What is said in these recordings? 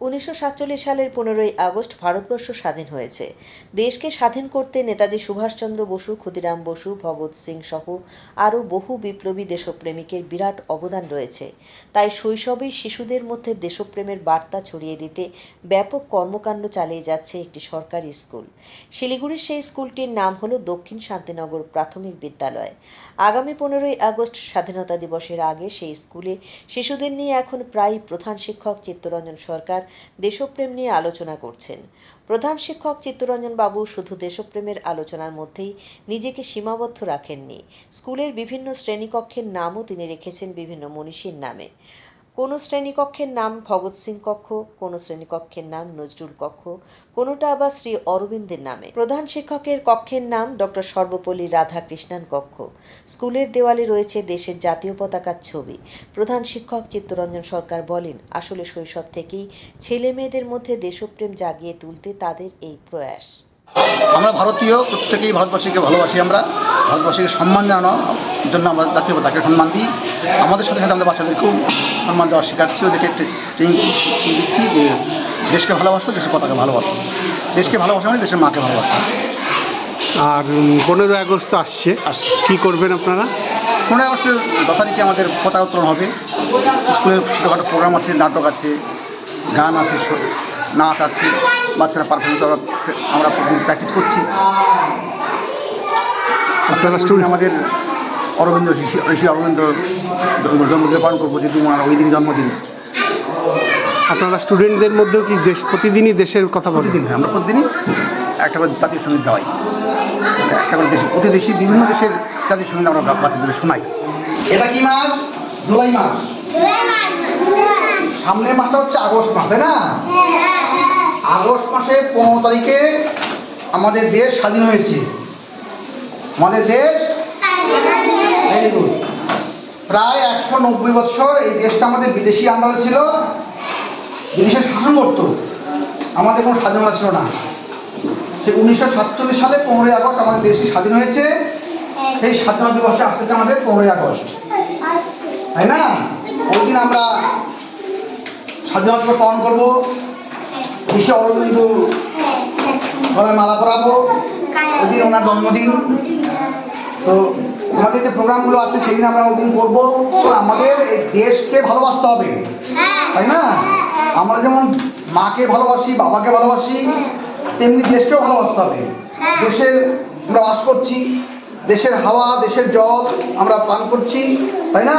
উনিশশো সাতচল্লিশ সালের পনেরোই আগস্ট ভারতবর্ষ স্বাধীন হয়েছে। দেশকে স্বাধীন করতে নেতাজি সুভাষচন্দ্র বসু, ক্ষুদিরাম বসু, ভগৎ সিং সহ আরও বহু বিপ্লবী দেশপ্রেমিকের বিরাট অবদান রয়েছে। তাই শৈশবেই শিশুদের মধ্যে দেশপ্রেমের বার্তা ছড়িয়ে দিতে ব্যাপক কর্মকাণ্ড চালিয়ে যাচ্ছে একটি সরকারি স্কুল। শিলিগুড়ির সেই স্কুলটির নাম হলো দক্ষিণ শান্তিনগর প্রাথমিক বিদ্যালয়। আগামী পনেরোই আগস্ট স্বাধীনতা দিবসের আগে সেই স্কুলে শিশুদের নিয়ে এখন প্রায় প্রধান শিক্ষক চিত্তরঞ্জন সরকার দেশপ্রেম নিয়ে আলোচনা করছেন। প্রধান শিক্ষক চিত্তরঞ্জন বাবু শুধু দেশপ্রেমের আলোচনার মধ্যেই নিজেকে সীমাবদ্ধ রাখেননি। স্কুলের বিভিন্ন শ্রেণীকক্ষের নামও তিনি রেখেছেন বিভিন্ন মনীষীর নামে। কোনো শ্রেণীকক্ষের নাম ভগৎ সিং কক্ষ, কোনো শ্রেণীকক্ষের নাম নজরুল কক্ষ, কোনোটা আবার শ্রী অরবিন্দের নামে। প্রধান শিক্ষকের কক্ষের নাম ডক্টর সর্বপল্লী রাধাকৃষ্ণান কক্ষ। স্কুলের দেওয়ালে রয়েছে দেশের জাতীয় পতাকার ছবি। প্রধান শিক্ষক চিত্তরঞ্জন সরকার বলেন, আসলে শৈশব থেকেই ছেলে মেয়েদের মধ্যে দেশপ্রেম জাগিয়ে তুলতে তাদের এই প্রয়াস। আমরা ভারতীয় প্রত্যেকেই ভারতবাসীকে ভালোবাসি আমরা। ভারতবাসীকে সম্মান জানানোর জন্য আমরা জাতীয় পতাকাকে সম্মান দিই। আমাদের সাথে সাথে আমাদের বাচ্চাদেরকেও সম্মান দেওয়া শেখাচ্ছি ওদেরকে ট্রেনিং দিচ্ছি যে দেশকে ভালোবাসো দেশের পতাকা ভালোবাসো। দেশকে ভালোবাসো মানে দেশের মাকে ভালোবাসো। আর পনেরোই আগস্ট আসছে। কি করবেন আপনারা? পনেরোই আগস্টে যথারীতি আমাদের পতাকা উত্তোলন হবে। স্কুলে ছোটোখাটো প্রোগ্রাম আছে নাটক আছে গান আছে নাচ আছে বাচ্চারা পারফরমেন্স আমরা প্রতিদিন প্র্যাকটিস করছি। আপনারা স্টুডেন্ট আমাদের অরবিন্দ ঋষি ঋষি অরবিন্দ জন্মদিন পালন করব যেহেতু ওনার ওই দিন জন্মদিন। আপনারা স্টুডেন্টদের মধ্যেও কি দেশ প্রতিদিনই দেশের কথা বলেন? প্রতিদিন আমরা প্রতিদিনই একটা করে জাতীয় সংগীত গাওয়াই। একটা করে দেশে প্রতি দেশি বিভিন্ন দেশের জাতীয় সংগীত আমরা বাচ্চাদের শোনাই। এটা কি মাস জুলাই মাস সামনের মাসটা হচ্ছে আগস্ট মাস, তাই না? আগস্ট মাসে পনেরো তারিখে আমাদের দেশ স্বাধীন হয়েছে। আমাদের দেশ ভেরি গুড প্রায় একশো নব্বই বছর এই দেশটা আমাদের বিদেশি আন্ডারে ছিল। বিদেশে শাসন করতো। আমাদের কোনো স্বাধীনতা ছিল না। সেই উনিশশো সাতচল্লিশ সালে পনেরোই আগস্ট আমাদের দেশটি স্বাধীন হয়েছে। সেই স্বাধীনতা দিবসে আসতেছে আমাদের পনেরোই আগস্ট। তাই না? ওই দিন আমরা স্বাধীনতা পালন করব। বিশ্ব অরবিন্দ গলায় মালা পরাবো। ওই দিন ওনার জন্মদিন। তো আমাদের যে প্রোগ্রামগুলো আছে সেই দিন আমরা ওই দিন করব। তো আমাদের এই দেশকে ভালোবাসতে হবে। তাই না? আমরা যেমন মাকে ভালোবাসি, বাবাকে ভালোবাসি, তেমনি দেশকেও ভালোবাসতে হবে। দেশের আমরা বাস করছি। দেশের হাওয়া, দেশের জল আমরা পান করছি, তাই না?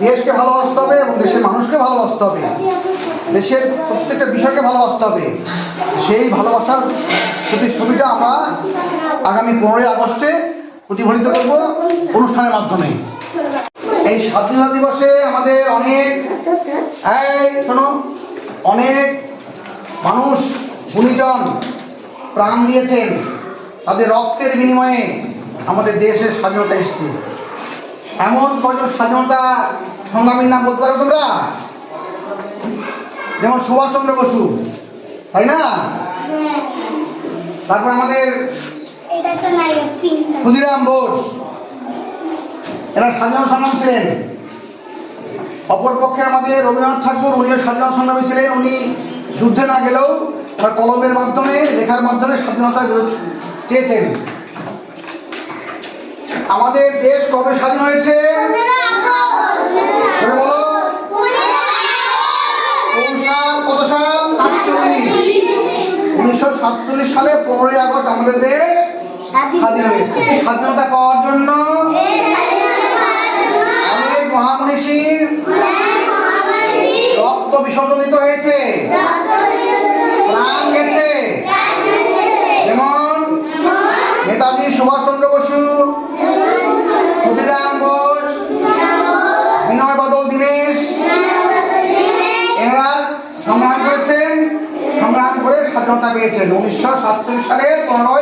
দেশকে ভালোবাসতে হবে এবং দেশের মানুষকে ভালোবাসতে হবে। দেশের প্রত্যেকটা বিষয়কে ভালোবাসতে হবে। সেই ভালোবাসার প্রতিচ্ছবিটা আমরা আগামী পনেরোই আগস্টে প্রতিফলিত করব অনুষ্ঠানের মাধ্যমে। এই স্বাধীনতা দিবসে আমাদের অনেক শোনো, অনেক মানুষ, গুণীজন প্রাণ দিয়েছেন। তাদের রক্তের বিনিময়ে আমাদের দেশের স্বাধীনতা এসছে। এমন কজন স্বাধীনতা সংগ্রামীর নাম বলতে পারো তোমরা? যেমন সুভাষচন্দ্র বসু তাই না? তারপর আমাদের ক্ষুদিরাম বোস এরা স্বাধীনতা সংগ্রাম ছিলেন। অপরপক্ষে আমাদের রবীন্দ্রনাথ ঠাকুর উনিও স্বাধীনতা সংগ্রামী ছিলেন। উনি যুদ্ধে না গেলেও তার কলমের মাধ্যমে লেখার মাধ্যমে স্বাধীনতা চেয়েছেন। আমাদের দেশ কবে স্বাধীন হয়েছে? কত সাল? সাতচল্লিশ। উনিশশো সাতচল্লিশ সালে পনেরোই আগস্ট আমাদের দেশ স্বাধীন হয়েছে। স্বাধীনতা পাওয়ার জন্য অনেক মহামনীষীর রক্ত বিসর্জনিত হয়েছে। পেয়েছেন উনিশশো সালের পনেরোই